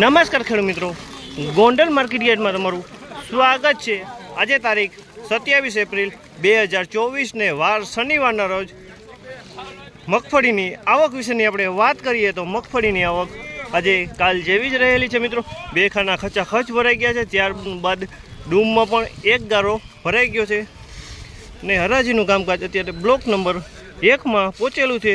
નમસ્કાર ખેડૂત મિત્રો. ગોંડલ માર્કેટ યાર્ડમાં તમારું સ્વાગત છે. આજે તારીખ સત્યાવીસ એપ્રિલ બે હજાર ચોવીસને વાર શનિવારના રોજ મગફળીની આવક વિશેની આપણે વાત કરીએ તો મગફળીની આવક આજે કાલ જેવી જ રહેલી છે મિત્રો. બે ખાના ખચા ખચ ભરાઈ ગયા છે. ત્યારબાદ ડૂમમાં પણ એક ગારો ભરાઈ ગયો છે. ને હરાજીનું કામકાજ અત્યારે બ્લોક નંબર એકમાં પહોંચેલું છે.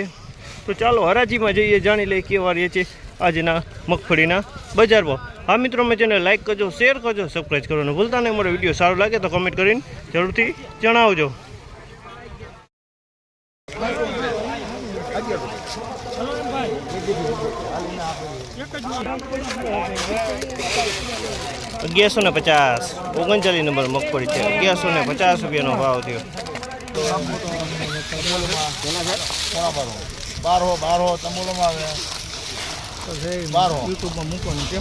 તો ચાલો હરાજીમાં જઈએ, જાણી લઈએ કેવા રહે છે. આજના મગફળીના બજાર ભાવ હા મિત્રો મેં ચેનલ લાઇક કરજો શેર કરજો સબસ્ક્રાઈબ કરવાનું ભૂલતા નહીં મારો વીડિયો સારો લાગે તો કમેન્ટ કરીને જરૂરથી જણાવજો. અગિયારસો ને પચાસ. ઓગણચાલીસ નંબર મગફળી છે. અગિયારસો ને પચાસ રૂપિયાનો ભાવ થયો. બારો. બારો તમોલોમાં આવે. યુટ્યુબમાં મૂકવાનું છે.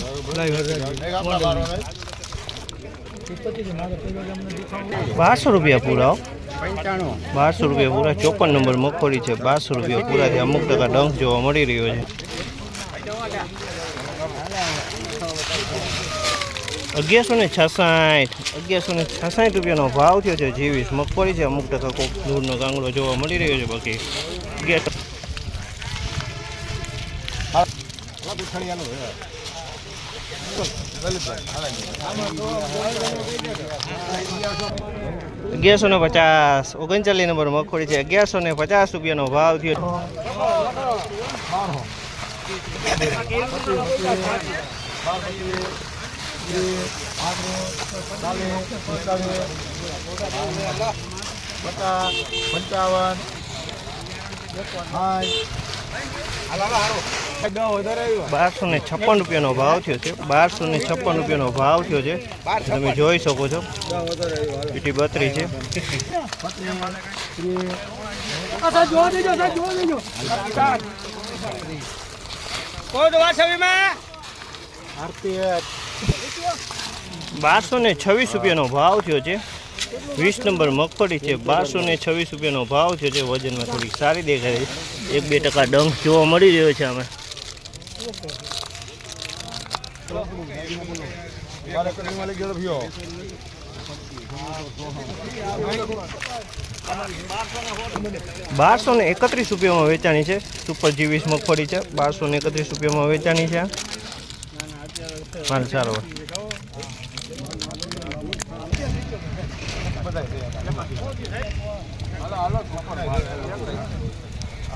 બારસો રૂપિયા પૂરા. બારસો રૂપિયા પૂરા. ચોપન નંબર મગફળી છે. બારસો રૂપિયા પૂરા અમુક ટકા ડંખ જોવા મળી રહ્યો છે. અગિયારસો ને છસાઠ. અગિયારસો ને છસાઠ રૂપિયાનો ભાવ થયો છે. જીવીસ મગફળી છે. અમુક ટકા કોક દૂરનો ગાંગડો જોવા મળી રહ્યો છે બાકી. અગિયાર અગિયારસો ને પચાસ. ઓગણચાલીસ નંબર મગફળી છે. અગિયારસો ને પચાસ રૂપિયાનો ભાવ થયો. પંચાવન બારસો ને છપ્પન રૂપિયાનો ભાવ થયો છે. બારસો ને છપ્પન રૂપિયાનો ભાવ થયો છે. તમે જોઈ શકો છો. પીટી બત્રી છે. બારસો ને છવ્વીસ રૂપિયાનો ભાવ થયો છે. વીસ નંબર મગફળી છે. બારસો ને છવ્વીસ રૂપિયાનો ભાવ થયો છે. વજનમાં થોડીક સારી દેખાય છે. એક બે ટકા ડંખ જોવા મળી રહ્યો છે આમાં મારે કરીને લઈ ગયો ભીઓ બારસો ને એકત્રીસ રૂપિયામાં વેચાણી છે. સુપર જીવીસ મગફળી છે. બારસો ને એકત્રીસ રૂપિયામાં વેચાણી છે. માલ સારો.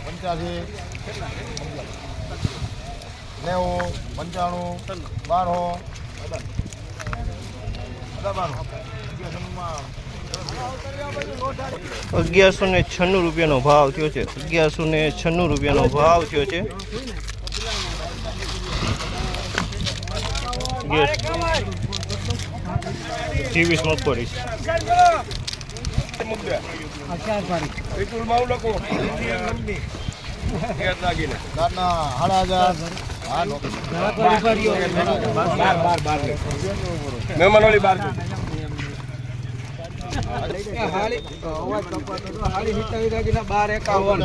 પંચ્યાસી. નેવું પંચાણું બારો અગિયારસો ને છન્નું રૂપિયાનો ભાવ થયો છે. અગિયારસો ને છન્નું રૂપિયાનો ભાવ થયો છે. ત્રેવીસ મગફળી. છે સાડા હજાર. હા નો હાલી અવાજ કપાતો હતો. હાલી સિત્તાવીસ વાગીના બાર એકાવન